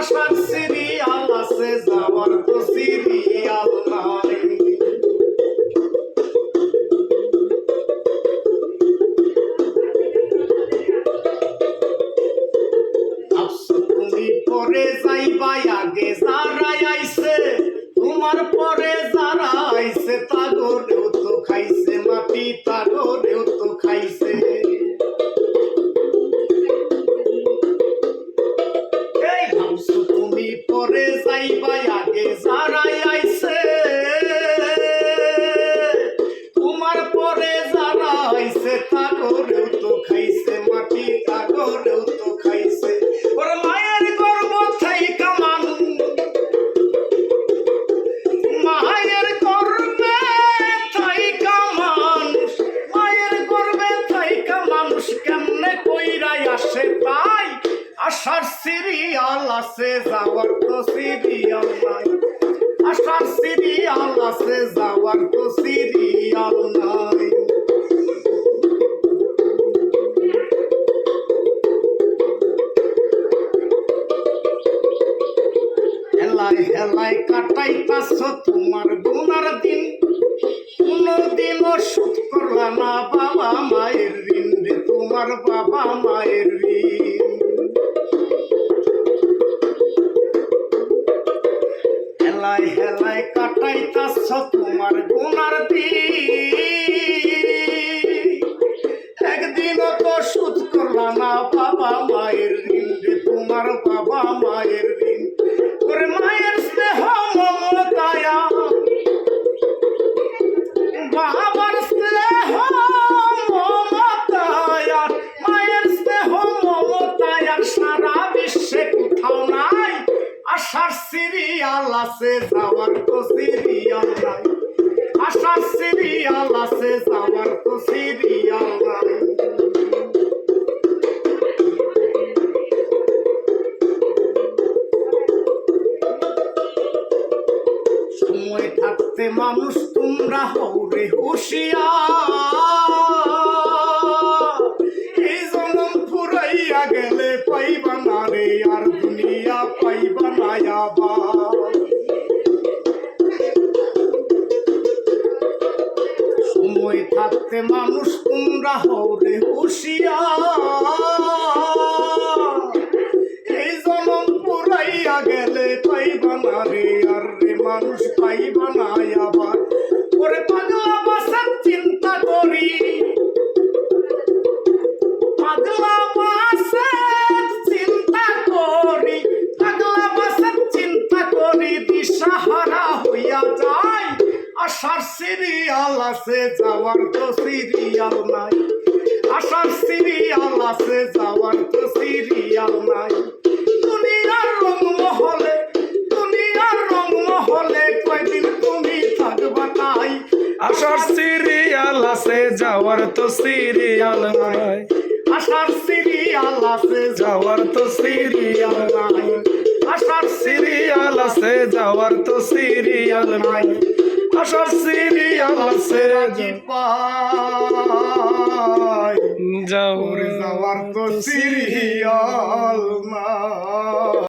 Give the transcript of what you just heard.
আসার সিরিয়াল আছে যাওয়ার তো সিরিয়াল নাই পরে আগে আইছে তোমার পরে আসার সিরিয়াল আছে, যাওয়ার তো সিরিয়াল নাই। আসার সিরিয়াল আছে, যাওয়ার তো সিরিয়াল নাই। হেলায় হেলায় কাটাইতাছ তোমার গুনার দিন। কোনদিনও সুদ করলা না বাবা মায়ের ঋণ রে, তোমার বাবা মায়ের ঋণ। হেলায় হেলায় কাটাইতাছ তোমার গুণার দিন। সিরিয়াল আছে, যাওয়ার তো সিরিয়াল নাই। আশার সিরিয়াল আছে, যাওয়ার তো সিরিয়াল নাই। সময় থাকতে মানুষ, তোমরা হৌরে হুশিয়া এই জনম ফুরাইয়া গেলে পাইবা সময় থাকতে মানুষ তোমরা হৌরে হুশিয়া এই জনম পুরাইয়া গেলে পাইবা না রে, আর রে মানুষ পাইবা না আবার। ওরে পাগলা সিরিয়াল আছে, যাওয়ার তো সিরিয়াল নাই। আশার সিরিয়াল আছে, যাওয়ার তো সিরিয়াল নাই। দুনিয়ার রং মহলে, দুনিয়ার রং মহলে কয়দিন তুমি থাকবা তাই? আসার সিরিয়াল আছে, যাওয়ার তো সিরিয়াল নাই। আশার সিরিয়াল আছে, যাওয়ার তো সিরিয়াল নাই। আশার সিরিয়াল আছে, যাওয়ার তো সিরিয়াল নাই। আসার সিরিয়াল আছে পাই। যাওয়ার যাওয়ার তো সিরিয়াল না